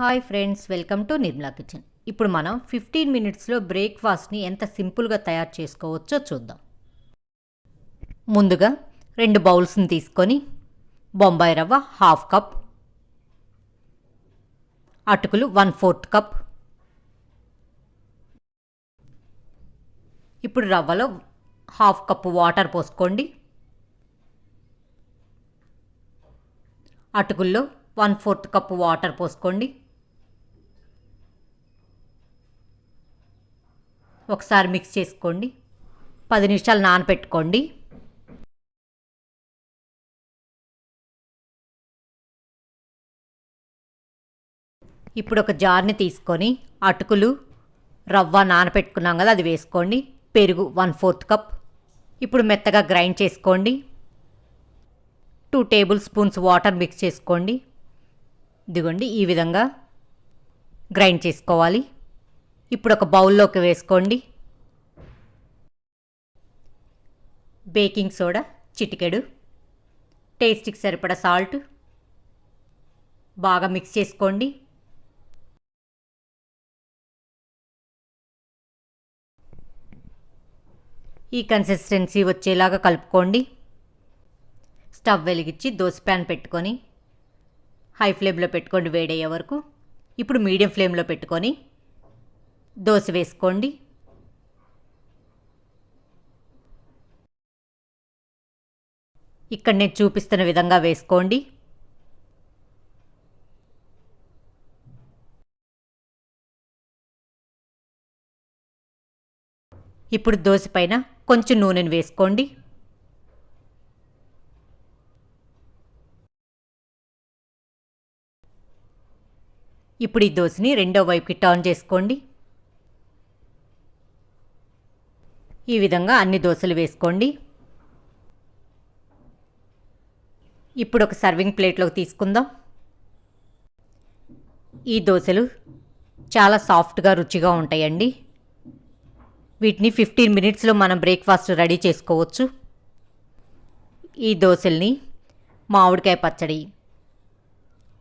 Hi friends welcome to Nirmala kitchen. ఇప్పుడు మనం fifteen మినిట్స్లో బ్రేక్ఫాస్ట్ని ఎంత సింపుల్గా తయారు చేసుకోవచ్చో చూద్దాం. ముందుగా రెండు బౌల్స్ని తీసుకొని బొంబాయి రవ్వ హాఫ్ కప్ అటుకులు వన్ ఫోర్త్ కప్. ఇప్పుడు రవ్వలో హాఫ్ కప్ వాటర్ పోసుకోండి. అటుకుల్లో వన్ ఫోర్త్ కప్ వాటర్ పోసుకోండి. ఒకసారి మిక్స్ చేసుకోండి. పది నిమిషాలు నానపెట్టుకోండి. ఇప్పుడు ఒక జార్ని తీసుకొని అటుకులు రవ్వ నానపెట్టుకున్నాం కదా అది వేసుకోండి. పెరుగు వన్ ఫోర్త్ కప్. ఇప్పుడు మెత్తగా గ్రైండ్ చేసుకోండి. Two tablespoons water mix చేసుకోండి. ఇదిగోండి ఈ విధంగా గ్రైండ్ చేసుకోవాలి. ఇప్పుడు ఒక బౌల్లోకి వేసుకోండి. బేకింగ్ సోడా చిటికెడు టేస్ట్కి సరిపడా సాల్ట్ బాగా మిక్స్ చేసుకోండి. ఈ కన్సిస్టెన్సీ వచ్చేలాగా కలుపుకోండి. స్టవ్ వెలిగించి దోశ ప్యాన్ పెట్టుకొని హై ఫ్లేమ్లో పెట్టుకోండి వేడయ్యే వరకు. ఇప్పుడు మీడియం ఫ్లేమ్లో పెట్టుకొని దోశ వేసుకోండి. ఇక్కడ నేను చూపిస్తున్న విధంగా వేసుకోండి. ఇప్పుడు దోశ పైన కొంచెం నూనెను వేసుకోండి. ఇప్పుడు ఈ దోశని రెండో వైపుకి టర్న్ చేసుకోండి. ఈ విధంగా అన్ని దోశలు వేసుకోండి. ఇప్పుడు ఒక సర్వింగ్ ప్లేట్లోకి తీసుకుందాం. ఈ దోశలు చాలా సాఫ్ట్గా రుచిగా ఉంటాయండి. వీటిని ఫిఫ్టీన్ మినిట్స్లో మనం బ్రేక్ఫాస్ట్ రెడీ చేసుకోవచ్చు. ఈ దోశల్ని మామిడికాయ పచ్చడి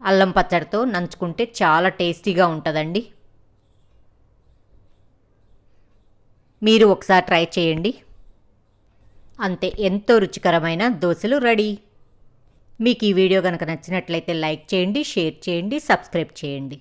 అల్లం పచ్చడితో నంచుకుంటే చాలా టేస్టీగా ఉంటుందండి. మీరు ఒకసారి ట్రై చేయండి. అంతే ఎంతో రుచికరమైన దోశలు రెడీ. మీకు ఈ వీడియో కనుక నచ్చినట్లయితే లైక్ చేయండి షేర్ చేయండి సబ్స్క్రైబ్ చేయండి.